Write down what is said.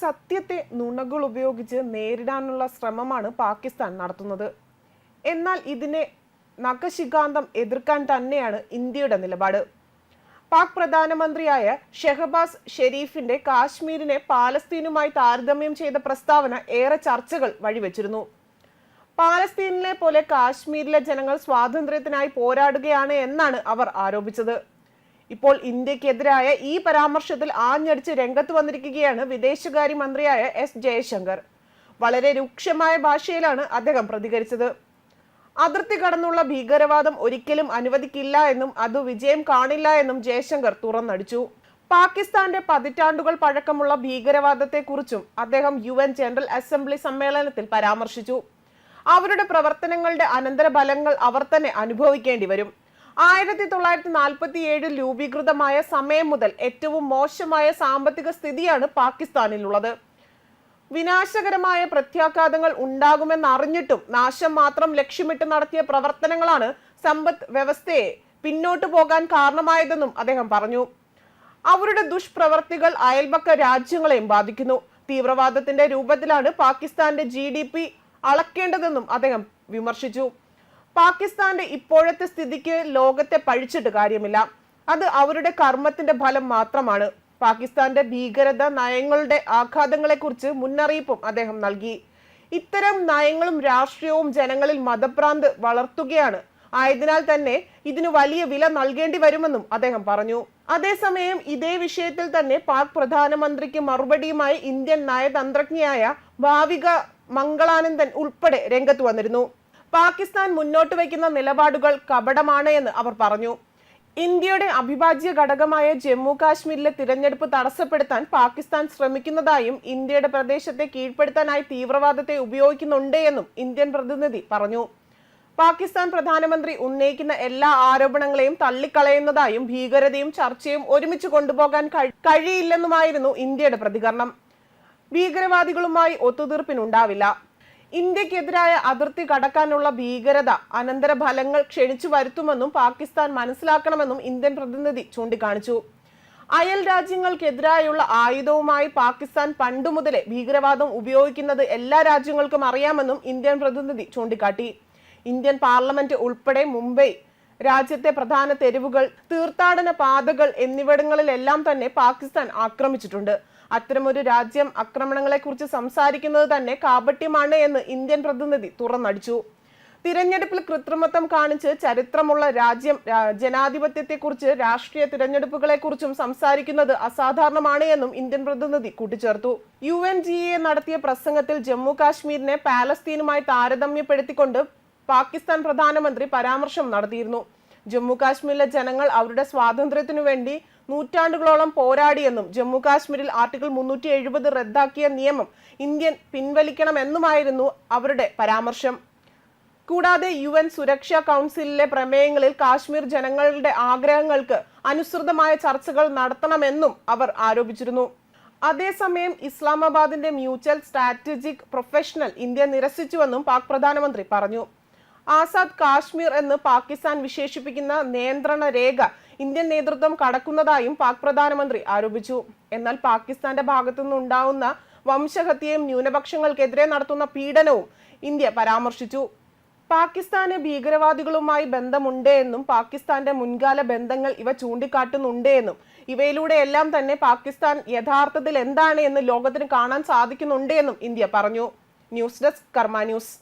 സത്യത്തെ നുണകൾ ഉപയോഗിച്ച് നേരിടാനുള്ള ശ്രമമാണ് പാകിസ്ഥാൻ നടത്തുന്നത്. എന്നാൽ ഇതിനെ നഖശികാന്തം എതിർക്കാൻ തന്നെയാണ് ഇന്ത്യയുടെ നിലപാട്. പാക് പ്രധാനമന്ത്രിയായ ഷെഹബാസ് ഷെരീഫിന്റെ കാശ്മീരിനെ പാലസ്തീനുമായി താരതമ്യം ചെയ്ത പ്രസ്താവന ഏറെ ചർച്ചകൾ വഴിവെച്ചിരുന്നു. പാലസ്തീനിലെ പോലെ കാശ്മീരിലെ ജനങ്ങൾ സ്വാതന്ത്ര്യത്തിനായി പോരാടുകയാണ് എന്നാണ് അവർ ആരോപിച്ചത്. ഇപ്പോൾ ഇന്ത്യക്കെതിരായ ഈ പരാമർശത്തിൽ ആഞ്ഞടിച്ച് രംഗത്ത് വന്നിരിക്കുകയാണ് വിദേശകാര്യ മന്ത്രിയായ എസ് ജയശങ്കർ. വളരെ രൂക്ഷമായ ഭാഷയിലാണ് അദ്ദേഹം പ്രതികരിച്ചത്. അതിർത്തി കടന്നുള്ള ഭീകരവാദം ഒരിക്കലും അനുവദിക്കില്ല എന്നും അത് വിജയം കാണില്ല എന്നും ജയശങ്കർ തുറന്നടിച്ചു. പാകിസ്ഥാന്റെ പതിറ്റാണ്ടുകൾ പഴക്കമുള്ള ഭീകരവാദത്തെക്കുറിച്ചും അദ്ദേഹം യു എൻ ജനറൽ അസംബ്ലി സമ്മേളനത്തിൽ പരാമർശിച്ചു. അവരുടെ പ്രവർത്തനങ്ങളുടെ അനന്തരഫലങ്ങൾ അവർ തന്നെ അനുഭവിക്കേണ്ടി വരും. ആയിരത്തി തൊള്ളായിരത്തി നാൽപ്പത്തി ഏഴിൽ രൂപീകൃതമായ സമയം മുതൽ ഏറ്റവും മോശമായ സാമ്പത്തിക സ്ഥിതിയാണ് പാകിസ്ഥാനിലുള്ളത്. വിനാശകരമായ പ്രത്യാഘാതങ്ങൾ ഉണ്ടാകുമെന്നറിഞ്ഞിട്ടും നാശം മാത്രം ലക്ഷ്യമിട്ട് നടത്തിയ പ്രവർത്തനങ്ങളാണ് സമ്പദ് വ്യവസ്ഥയെ പിന്നോട്ടു പോകാൻ കാരണമായതെന്നും അദ്ദേഹം പറഞ്ഞു. അവരുടെ ദുഷ്പ്രവർത്തികൾ അയൽപക്ക രാജ്യങ്ങളെയും ബാധിക്കുന്നു. തീവ്രവാദത്തിന്റെ രൂപത്തിലാണ് പാകിസ്ഥാന്റെ ജി അളക്കേണ്ടതെന്നും അദ്ദേഹം വിമർശിച്ചു. പാകിസ്ഥാന്റെ ഇപ്പോഴത്തെ സ്ഥിതിക്ക് ലോകത്തെ പഴിച്ചിട്ട് കാര്യമില്ല. അത് അവരുടെ കർമ്മത്തിന്റെ ഫലം മാത്രമാണ്. പാകിസ്ഥാന്റെ ഭീകരത നയങ്ങളുടെ ആഘാതങ്ങളെക്കുറിച്ച് മുന്നറിയിപ്പും അദ്ദേഹം നൽകി. ഇത്തരം നയങ്ങളും രാഷ്ട്രീയവും ജനങ്ങളിൽ മതഭ്രാന്ത് വളർത്തുകയാണ്. ആയതിനാൽ തന്നെ ഇതിന് വലിയ വില നൽകേണ്ടി വരുമെന്നും അദ്ദേഹം പറഞ്ഞു. അതേസമയം ഇതേ വിഷയത്തിൽ തന്നെ പാക് പ്രധാനമന്ത്രിക്ക് മറുപടിയുമായി ഇന്ത്യൻ നയതന്ത്രജ്ഞയായ ഭാവിക മംഗളാനന്ദൻ ഉൾപ്പെടെ രംഗത്ത് വന്നിരുന്നു. പാകിസ്ഥാൻ മുന്നോട്ട് വയ്ക്കുന്ന നിലപാടുകൾ കപടമാണ് എന്ന് അവർ പറഞ്ഞു. ഇന്ത്യയുടെ അവിഭാജ്യ ഘടകമായ ജമ്മു കാശ്മീരിലെ തിരഞ്ഞെടുപ്പ് തടസ്സപ്പെടുത്താൻ പാകിസ്ഥാൻ ശ്രമിക്കുന്നതായും ഇന്ത്യയുടെ പ്രദേശത്തെ കീഴ്പ്പെടുത്താനായി തീവ്രവാദത്തെ ഉപയോഗിക്കുന്നുണ്ട് എന്നും ഇന്ത്യൻ പ്രതിനിധി പറഞ്ഞു. പാകിസ്ഥാൻ പ്രധാനമന്ത്രി ഉന്നയിക്കുന്ന എല്ലാ ആരോപണങ്ങളെയും തള്ളിക്കളയുന്നതായും ഭീകരതയും ചർച്ചയും ഒരുമിച്ച് കൊണ്ടുപോകാൻ കഴി- കഴിയില്ലെന്നുമായിരുന്നു ഇന്ത്യയുടെ പ്രതികരണം. ഭീകരവാദികളുമായി ഒത്തുതീർപ്പിനുണ്ടാവില്ല. ഇന്ത്യക്കെതിരായ അതിർത്തി കടക്കാനുള്ള ഭീകരത അനന്തരഫലങ്ങൾ ക്ഷണിച്ചു വരുത്തുമെന്നും പാകിസ്ഥാൻ മനസ്സിലാക്കണമെന്നും ഇന്ത്യൻ പ്രതിനിധി ചൂണ്ടിക്കാണിച്ചു. അയൽ രാജ്യങ്ങൾക്കെതിരായുള്ള ആയുധവുമായി പാകിസ്ഥാൻ പണ്ടു മുതലേ ഭീകരവാദം ഉപയോഗിക്കുന്നത് എല്ലാ രാജ്യങ്ങൾക്കും അറിയാമെന്നും ഇന്ത്യൻ പ്രതിനിധി ചൂണ്ടിക്കാട്ടി. ഇന്ത്യൻ പാർലമെന്റ് ഉൾപ്പെടെ മുംബൈ രാജ്യത്തെ പ്രധാന തെരുവുകൾ തീർത്ഥാടന പാതകൾ എന്നിവിടങ്ങളിലെല്ലാം തന്നെ പാകിസ്ഥാൻ ആക്രമിച്ചിട്ടുണ്ട്. അത്തരമൊരു രാജ്യം ആക്രമണങ്ങളെക്കുറിച്ച് സംസാരിക്കുന്നത് തന്നെ കാപട്യമാണ് എന്ന് ഇന്ത്യൻ പ്രതിനിധി തുറന്നടിച്ചു. തിരഞ്ഞെടുപ്പിൽ കൃത്രിമത്വം കാണിച്ച് ചരിത്രമുള്ള രാജ്യം ജനാധിപത്യത്തെക്കുറിച്ച് രാഷ്ട്രീയ തിരഞ്ഞെടുപ്പുകളെക്കുറിച്ചും സംസാരിക്കുന്നത് അസാധാരണമാണ് എന്നും ഇന്ത്യൻ പ്രതിനിധി കൂട്ടിച്ചേർത്തു. യു എൻ ജി എ നടത്തിയ പ്രസംഗത്തിൽ ജമ്മു കാശ്മീരിനെ പാലസ്തീനുമായി താരതമ്യപ്പെടുത്തിക്കൊണ്ട് പാകിസ്ഥാൻ പ്രധാനമന്ത്രി പരാമർശം നടത്തിയിരുന്നു. ജമ്മു കാശ്മീരിലെ ജനങ്ങൾ അവരുടെ സ്വാതന്ത്ര്യത്തിനു വേണ്ടി നൂറ്റാണ്ടുകളോളം പോരാടിയെന്നും ജമ്മു കാശ്മീരിൽ ആർട്ടിക്കിൾ മുന്നൂറ്റി എഴുപത് റദ്ദാക്കിയ നിയമം ഇന്ത്യൻ പിൻവലിക്കണമെന്നുമായിരുന്നു അവരുടെ പരാമർശം. കൂടാതെ യു എൻ സുരക്ഷാ കൗൺസിലിലെ പ്രമേയങ്ങളിൽ കാശ്മീർ ജനങ്ങളുടെ ആഗ്രഹങ്ങൾക്ക് അനുസൃതമായ ചർച്ചകൾ നടത്തണമെന്നും അവർ ആരോപിച്ചിരുന്നു. അതേസമയം ഇസ്ലാമാബാദിന്റെ മ്യൂച്വൽ സ്ട്രാറ്റജിക് പ്രൊഫഷണൽ ഇന്ത്യ നിരസിച്ചുവെന്നും പാക് പ്രധാനമന്ത്രി പറഞ്ഞു. ആസാദ് കാശ്മീർ എന്ന് പാകിസ്ഥാൻ വിശേഷിപ്പിക്കുന്ന നിയന്ത്രണ രേഖ ഇന്ത്യൻ നേതൃത്വം കടക്കുന്നതായും പാക് പ്രധാനമന്ത്രി ആരോപിച്ചു. എന്നാൽ പാകിസ്ഥാന്റെ ഭാഗത്തുനിന്നുണ്ടാവുന്ന വംശഹത്യയും ന്യൂനപക്ഷങ്ങൾക്കെതിരെ നടത്തുന്ന പീഡനവും ഇന്ത്യ പരാമർശിച്ചു. പാകിസ്ഥാന് ഭീകരവാദികളുമായി ബന്ധമുണ്ട് എന്നും പാകിസ്ഥാന്റെ മുൻകാല ബന്ധങ്ങൾ ഇവ ചൂണ്ടിക്കാട്ടുന്നുണ്ട് എന്നും ഇവയിലൂടെയെല്ലാം തന്നെ പാകിസ്ഥാൻ യഥാർത്ഥത്തിൽ എന്താണ് എന്ന് ലോകത്തിന് കാണാൻ സാധിക്കുന്നുണ്ട് എന്നും ഇന്ത്യ പറഞ്ഞു. News desk Karma news.